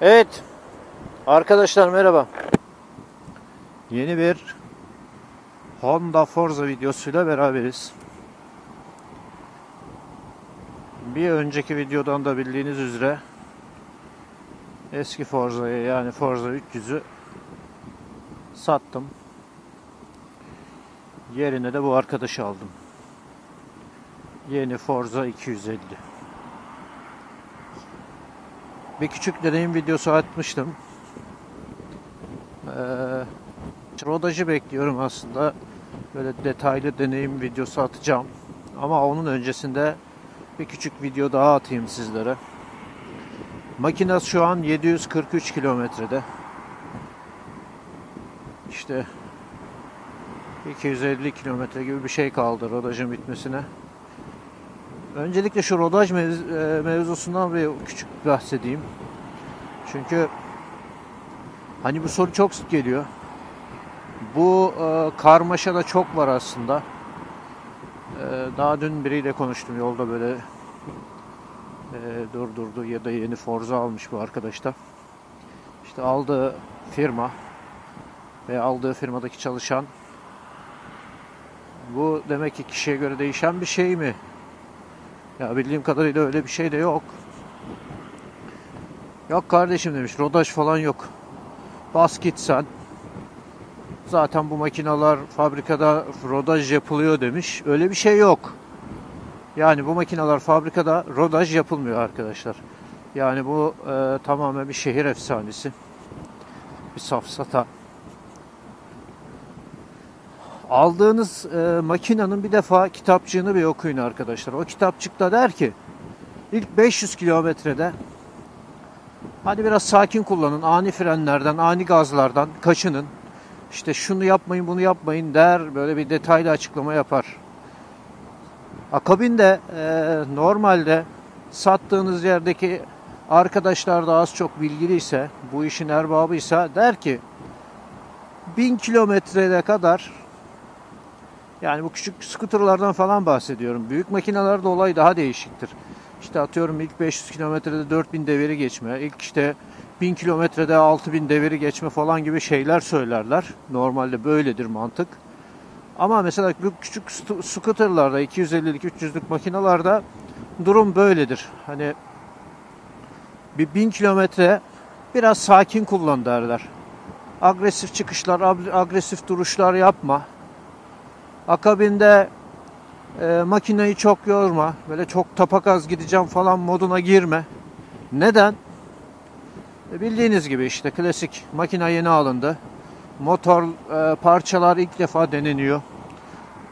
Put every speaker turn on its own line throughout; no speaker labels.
Evet. Arkadaşlar merhaba. Yeni bir Honda Forza videosuyla beraberiz. Bir önceki videodan da bildiğiniz üzere eski Forza'yı yani Forza 300'ü sattım. Yerine de bu arkadaşı aldım. Yeni Forza 250. Bir küçük deneyim videosu atmıştım. Ee, rodajı bekliyorum aslında. Böyle detaylı deneyim videosu atacağım. Ama onun öncesinde bir küçük video daha atayım sizlere. Makine şu an 743 kilometrede. İşte 250 kilometre gibi bir şey kaldı rodajın bitmesine. Öncelikle şu rodaj mevz e, mevzusundan bir küçük bahsedeyim. Çünkü hani bu soru çok sık geliyor. Bu e, karmaşa da çok var aslında. E, daha dün biriyle konuştum yolda böyle e, durdurdu ya da yeni Forza almış bu arkadaş da. İşte aldığı firma ve aldığı firmadaki çalışan bu demek ki kişiye göre değişen bir şey mi? Ya bildiğim kadarıyla öyle bir şey de yok. Yok kardeşim demiş. Rodaj falan yok. Bas git sen. Zaten bu makinalar fabrikada rodaj yapılıyor demiş. Öyle bir şey yok. Yani bu makinalar fabrikada rodaj yapılmıyor arkadaşlar. Yani bu e, tamamen bir şehir efsanesi. Bir safsata. Aldığınız e, makinenin bir defa kitapçığını bir okuyun arkadaşlar. O kitapçıkta der ki ilk 500 kilometrede hadi biraz sakin kullanın. Ani frenlerden, ani gazlardan kaçının. İşte şunu yapmayın, bunu yapmayın der. Böyle bir detaylı açıklama yapar. Akabinde e, normalde sattığınız yerdeki arkadaşlar da az çok bilgiliyse, bu işin erbabıysa der ki 1000 kilometrede kadar yani bu küçük skuterlardan falan bahsediyorum. Büyük makinelerde olay daha değişiktir. İşte atıyorum ilk 500 kilometrede 4000 deviri geçme, ilk işte 1000 kilometrede 6000 deviri geçme falan gibi şeyler söylerler. Normalde böyledir mantık. Ama mesela bu küçük skuterlarda 250'lik 300'lük makinalarda durum böyledir. Hani bir 1000 kilometre biraz sakin kullan derler. Agresif çıkışlar, agresif duruşlar yapma. Akabinde e, makineyi çok yorma. Böyle çok tapakaz gideceğim falan moduna girme. Neden? E, bildiğiniz gibi işte klasik makine yeni alındı. Motor e, parçalar ilk defa deneniyor.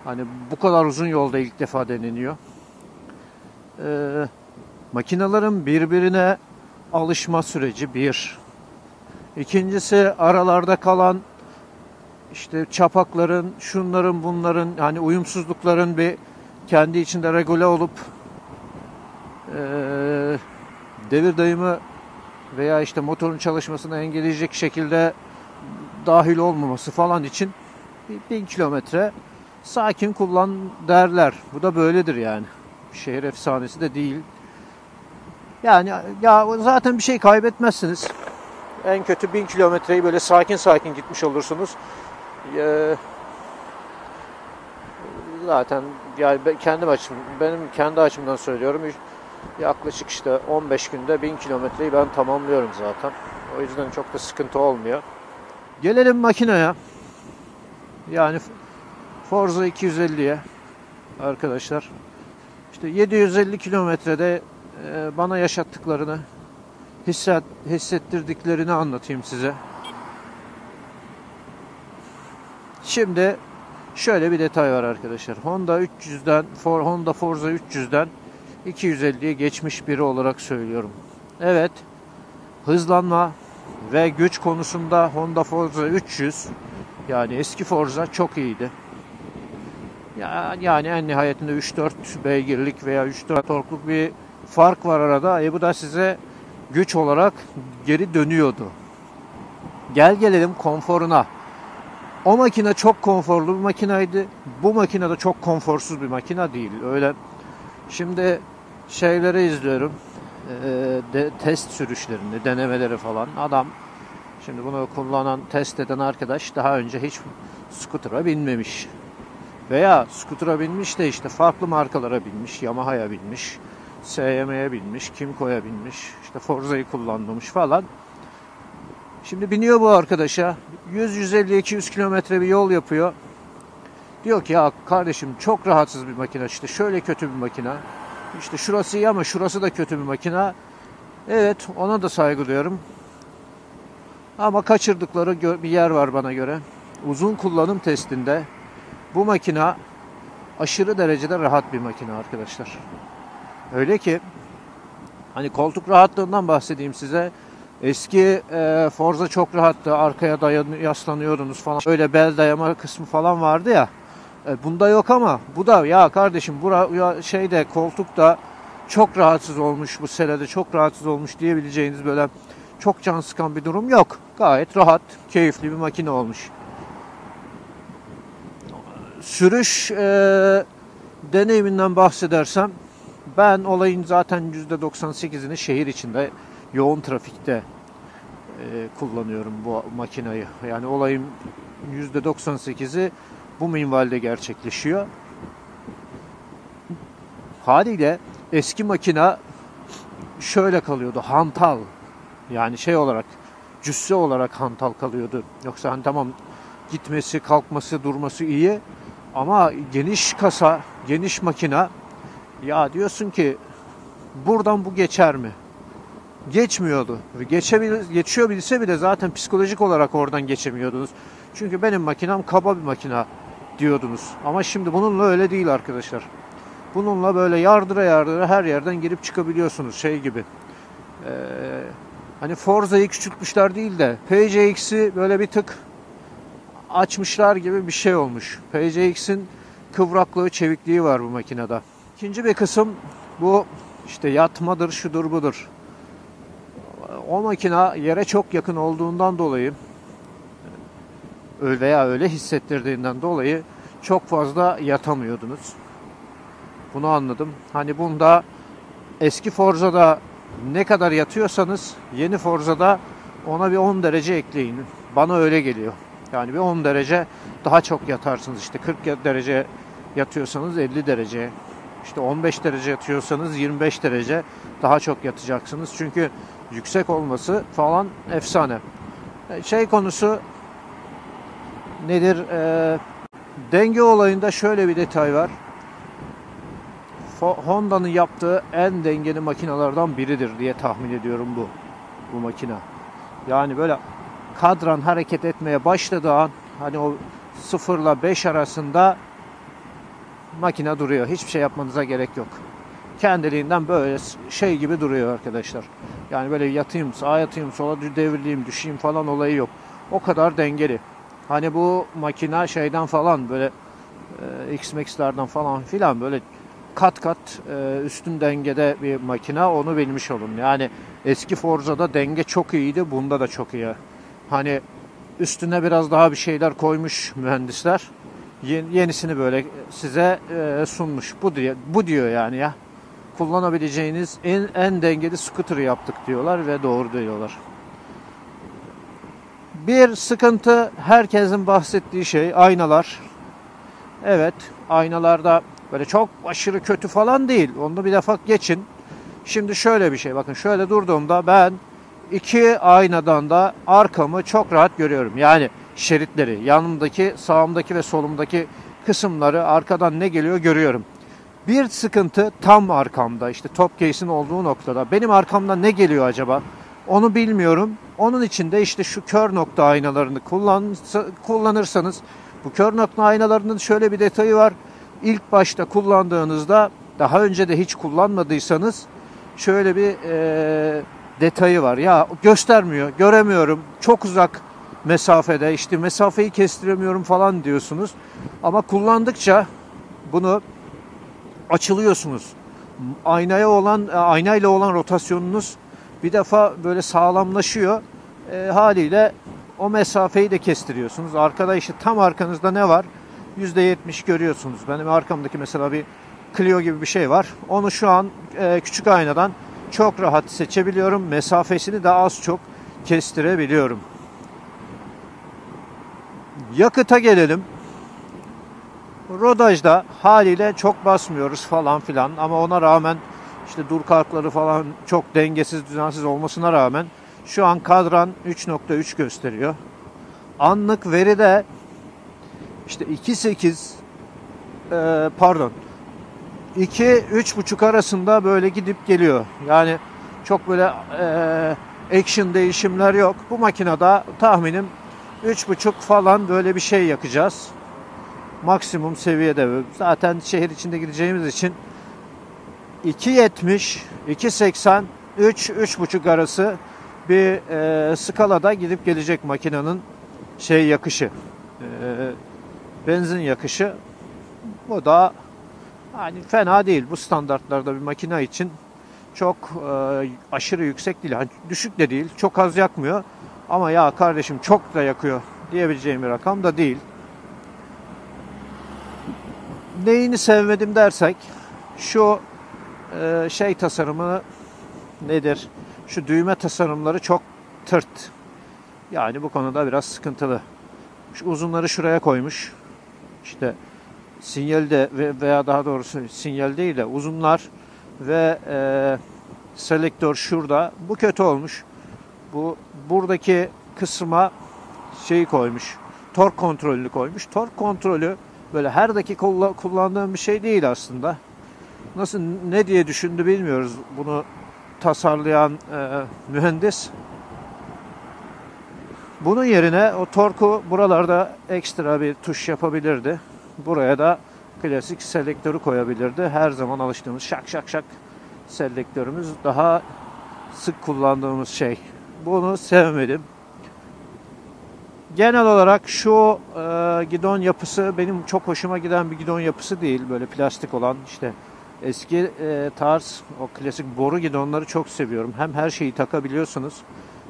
Hani bu kadar uzun yolda ilk defa deneniyor. E, makinelerin birbirine alışma süreci bir. İkincisi aralarda kalan işte çapakların, şunların, bunların hani uyumsuzlukların bir kendi içinde regüle olup e, devir dayımı veya işte motorun çalışmasını engelleyecek şekilde dahil olmaması falan için bin kilometre sakin kullan derler. Bu da böyledir yani. Şehir efsanesi de değil. Yani ya zaten bir şey kaybetmezsiniz. En kötü bin kilometreyi böyle sakin sakin gitmiş olursunuz. Ee, zaten yani kendim açım, benim kendi açımdan söylüyorum. Yaklaşık işte 15 günde 1000 kilometreyi ben tamamlıyorum zaten. O yüzden çok da sıkıntı olmuyor. Gelelim makineye. Yani Forza 250'ye arkadaşlar. İşte 750 kilometrede e, bana yaşattıklarını hisset, hissettirdiklerini anlatayım size. Şimdi şöyle bir detay var arkadaşlar. Honda 300'den Honda Forza 300'den 250'ye geçmiş biri olarak söylüyorum. Evet. Hızlanma ve güç konusunda Honda Forza 300 yani eski Forza çok iyiydi. Yani en nihayetinde 3-4 beygirlik veya 3-4 torkluk bir fark var arada. E bu da size güç olarak geri dönüyordu. Gel gelelim konforuna. O makine çok konforlu bir makinaydı. Bu makine de çok konforsuz bir makine değil. Öyle şimdi şeyleri izliyorum. de, test sürüşlerini, denemeleri falan adam şimdi bunu kullanan, test eden arkadaş daha önce hiç skutura binmemiş. Veya skutura binmiş de işte farklı markalara binmiş, Yamaha'ya binmiş, SYM'ye binmiş, Kimco'ya binmiş, işte Forza'yı kullanmamış falan. Şimdi biniyor bu arkadaşa. 100-150-200 kilometre bir yol yapıyor. Diyor ki ya kardeşim çok rahatsız bir makine işte şöyle kötü bir makine. İşte şurası iyi ama şurası da kötü bir makine. Evet ona da saygı duyuyorum. Ama kaçırdıkları bir yer var bana göre. Uzun kullanım testinde bu makina aşırı derecede rahat bir makine arkadaşlar. Öyle ki hani koltuk rahatlığından bahsedeyim size. Eski e, Forza çok rahattı. Arkaya dayan, yaslanıyordunuz falan. Öyle bel dayama kısmı falan vardı ya. E, bunda yok ama bu da ya kardeşim bu ya şeyde koltukta çok rahatsız olmuş bu senede çok rahatsız olmuş diyebileceğiniz böyle çok can sıkan bir durum yok. Gayet rahat, keyifli bir makine olmuş. Sürüş e, deneyiminden bahsedersem ben olayın zaten %98'ini şehir içinde yoğun trafikte e, kullanıyorum bu makinayı. Yani olayın %98'i bu minvalde gerçekleşiyor. Haliyle eski makina şöyle kalıyordu hantal. Yani şey olarak cüsse olarak hantal kalıyordu. Yoksa hani tamam gitmesi, kalkması, durması iyi ama geniş kasa, geniş makina ya diyorsun ki buradan bu geçer mi? Geçmiyordu. Geçebil geçiyor bilse bile zaten psikolojik olarak oradan geçemiyordunuz. Çünkü benim makinem kaba bir makina diyordunuz. Ama şimdi bununla öyle değil arkadaşlar. Bununla böyle yardıra yardıra her yerden girip çıkabiliyorsunuz şey gibi. Ee, hani Forza'yı küçültmüşler değil de PCX'i böyle bir tık açmışlar gibi bir şey olmuş. PCX'in kıvraklığı, çevikliği var bu makinede. İkinci bir kısım bu işte yatmadır, şudur budur. O makina yere çok yakın olduğundan dolayı veya öyle hissettirdiğinden dolayı çok fazla yatamıyordunuz. Bunu anladım. Hani bunda eski Forza'da ne kadar yatıyorsanız yeni Forza'da ona bir 10 derece ekleyin. Bana öyle geliyor. Yani bir 10 derece daha çok yatarsınız. İşte 40 derece yatıyorsanız 50 derece. İşte 15 derece yatıyorsanız 25 derece daha çok yatacaksınız. Çünkü yüksek olması falan efsane. Şey konusu nedir? E, denge olayında şöyle bir detay var. Honda'nın yaptığı en dengeli makinalardan biridir diye tahmin ediyorum bu bu makina. Yani böyle kadran hareket etmeye başladığı an hani o 0 ile 5 arasında makine duruyor. Hiçbir şey yapmanıza gerek yok. Kendiliğinden böyle şey gibi duruyor arkadaşlar. Yani böyle yatayım, sağa yatayım, sola devrileyim, düşeyim falan olayı yok. O kadar dengeli. Hani bu makina şeyden falan böyle e, X-Max'lerden falan filan böyle kat kat e, üstün dengede bir makina onu bilmiş olun. Yani eski Forza'da denge çok iyiydi. Bunda da çok iyi. Hani üstüne biraz daha bir şeyler koymuş mühendisler. Yenisini böyle size e, sunmuş. Bu diyor, bu diyor yani ya. Kullanabileceğiniz en en dengeli scooter yaptık diyorlar ve doğru diyorlar. Bir sıkıntı herkesin bahsettiği şey aynalar. Evet aynalarda böyle çok aşırı kötü falan değil. Onu bir defa geçin. Şimdi şöyle bir şey bakın şöyle durduğumda ben iki aynadan da arkamı çok rahat görüyorum. Yani şeritleri yanımdaki sağımdaki ve solumdaki kısımları arkadan ne geliyor görüyorum. Bir sıkıntı tam arkamda işte top case'in olduğu noktada. Benim arkamda ne geliyor acaba? Onu bilmiyorum. Onun için de işte şu kör nokta aynalarını kullan, kullanırsanız bu kör nokta aynalarının şöyle bir detayı var. İlk başta kullandığınızda daha önce de hiç kullanmadıysanız şöyle bir e, detayı var. Ya göstermiyor, göremiyorum, çok uzak mesafede işte mesafeyi kestiremiyorum falan diyorsunuz. Ama kullandıkça bunu açılıyorsunuz. Aynaya olan aynayla olan rotasyonunuz bir defa böyle sağlamlaşıyor. E, haliyle o mesafeyi de kestiriyorsunuz. Arkada işte tam arkanızda ne var? %70 görüyorsunuz. Benim arkamdaki mesela bir Clio gibi bir şey var. Onu şu an e, küçük aynadan çok rahat seçebiliyorum. Mesafesini de az çok kestirebiliyorum. Yakıta gelelim. Rodajda haliyle çok basmıyoruz falan filan ama ona rağmen işte dur kalkları falan çok dengesiz düzensiz olmasına rağmen şu an kadran 3.3 gösteriyor. Anlık veride işte 2.8 e, pardon 2 3.5 arasında böyle gidip geliyor. Yani çok böyle e, action değişimler yok. Bu makinede tahminim 3.5 falan böyle bir şey yakacağız. Maksimum seviyede. Zaten şehir içinde gideceğimiz için 2.70, 2.80, 3, 3.5 arası bir e, skalada gidip gelecek makinenin şey yakışı. E, benzin yakışı. Bu da hani fena değil. Bu standartlarda bir makine için çok e, aşırı yüksek değil. Yani düşük de değil. Çok az yakmıyor. Ama ya kardeşim çok da yakıyor diyebileceğim bir rakam da değil. Neyini sevmedim dersek şu e, şey tasarımı nedir? Şu düğme tasarımları çok tırt. Yani bu konuda biraz sıkıntılı. Şu uzunları şuraya koymuş. İşte sinyalde veya daha doğrusu sinyal değil de uzunlar ve e, selektör şurada. Bu kötü olmuş. Bu buradaki kısma şeyi koymuş. Tork kontrolünü koymuş. Tork kontrolü böyle her dakika kullandığım bir şey değil aslında. Nasıl ne diye düşündü bilmiyoruz bunu tasarlayan e, mühendis. Bunun yerine o torku buralarda ekstra bir tuş yapabilirdi. Buraya da klasik selektörü koyabilirdi. Her zaman alıştığımız şak şak şak selektörümüz daha sık kullandığımız şey. Bunu sevmedim. Genel olarak şu e, gidon yapısı benim çok hoşuma giden bir gidon yapısı değil. Böyle plastik olan işte eski e, tarz o klasik boru gidonları çok seviyorum. Hem her şeyi takabiliyorsunuz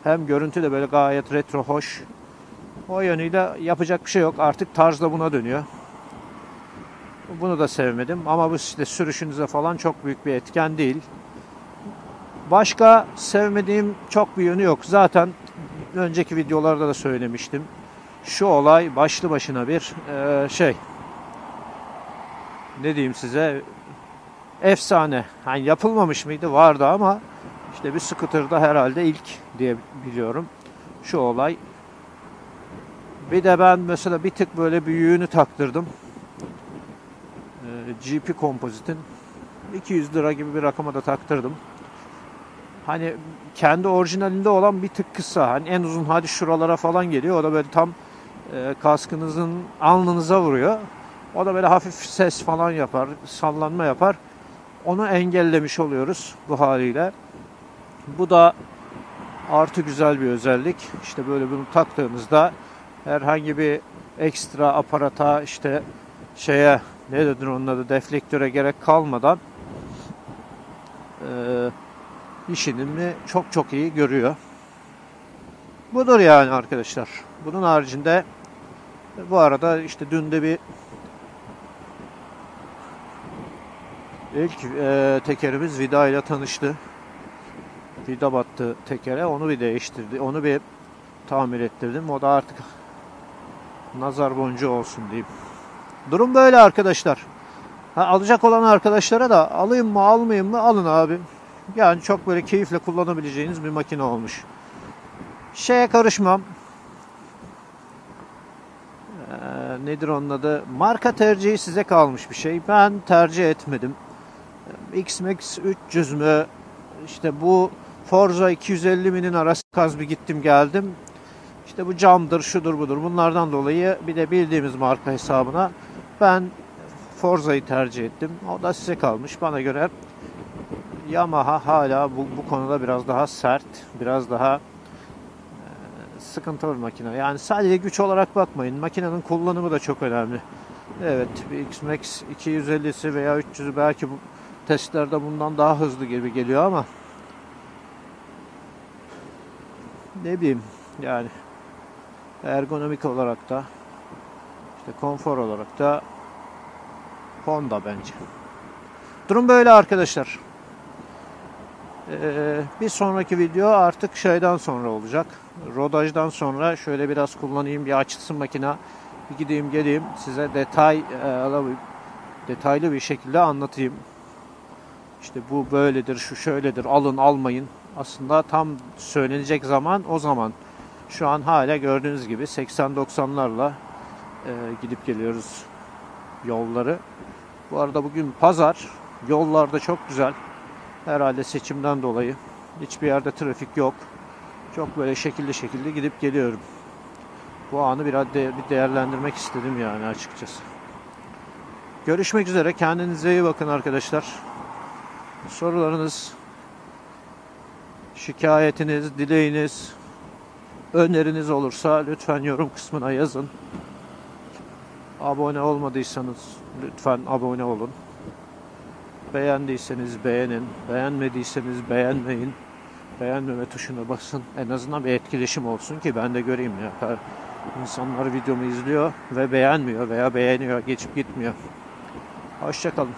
hem görüntü de böyle gayet retro hoş. O yönüyle yapacak bir şey yok. Artık tarz da buna dönüyor. Bunu da sevmedim ama bu işte sürüşünüze falan çok büyük bir etken değil. Başka sevmediğim çok bir yönü yok. Zaten önceki videolarda da söylemiştim. Şu olay başlı başına bir e, şey. Ne diyeyim size? Efsane. Hani yapılmamış mıydı? Vardı ama işte bir scooter'da herhalde ilk diye biliyorum. Şu olay. Bir de ben mesela bir tık böyle büyüğünü taktırdım. E, GP Composite'in 200 lira gibi bir rakama da taktırdım hani kendi orijinalinde olan bir tık kısa. Hani en uzun hadi şuralara falan geliyor. O da böyle tam e, kaskınızın alnınıza vuruyor. O da böyle hafif ses falan yapar, sallanma yapar. Onu engellemiş oluyoruz bu haliyle. Bu da artı güzel bir özellik. İşte böyle bunu taktığınızda herhangi bir ekstra aparata işte şeye ne dedin onun adı deflektöre gerek kalmadan e, işini çok çok iyi görüyor. Budur yani arkadaşlar. Bunun haricinde bu arada işte dün de bir ilk e, tekerimiz vida ile tanıştı. Vida battı tekere. Onu bir değiştirdi. Onu bir tamir ettirdim. O da artık nazar boncuğu olsun diyeyim. Durum böyle arkadaşlar. Ha, alacak olan arkadaşlara da alayım mı almayayım mı alın abi. Yani çok böyle keyifle kullanabileceğiniz bir makine olmuş. Şeye karışmam. Ee, nedir onun adı? Marka tercihi size kalmış bir şey. Ben tercih etmedim. X-Max 300 mü? İşte bu Forza 250 minin arası kaz bir gittim geldim. İşte bu camdır, şudur budur. Bunlardan dolayı bir de bildiğimiz marka hesabına ben Forza'yı tercih ettim. O da size kalmış. Bana göre Yamaha hala bu, bu konuda biraz daha sert, biraz daha e, sıkıntılı bir makine. Yani sadece güç olarak bakmayın. Makinenin kullanımı da çok önemli. Evet, bir X-Max 250'si veya 300'ü belki bu testlerde bundan daha hızlı gibi geliyor ama ne bileyim yani ergonomik olarak da işte konfor olarak da Honda bence. Durum böyle arkadaşlar. Ee, bir sonraki video artık şeyden sonra olacak. Rodajdan sonra şöyle biraz kullanayım bir açılsın makina. Bir gideyim geleyim size detay e, detaylı bir şekilde anlatayım. İşte bu böyledir, şu şöyledir, alın almayın. Aslında tam söylenecek zaman o zaman. Şu an hala gördüğünüz gibi 80-90'larla e, gidip geliyoruz yolları. Bu arada bugün pazar. Yollarda çok güzel. Herhalde seçimden dolayı. Hiçbir yerde trafik yok. Çok böyle şekilli şekilde gidip geliyorum. Bu anı biraz de, bir değerlendirmek istedim yani açıkçası. Görüşmek üzere. Kendinize iyi bakın arkadaşlar. Sorularınız, şikayetiniz, dileğiniz, öneriniz olursa lütfen yorum kısmına yazın. Abone olmadıysanız lütfen abone olun. Beğendiyseniz beğenin, beğenmediyseniz beğenmeyin. Beğenmeme tuşuna basın. En azından bir etkileşim olsun ki ben de göreyim ya. İnsanlar videomu izliyor ve beğenmiyor veya beğeniyor, geçip gitmiyor. Hoşçakalın.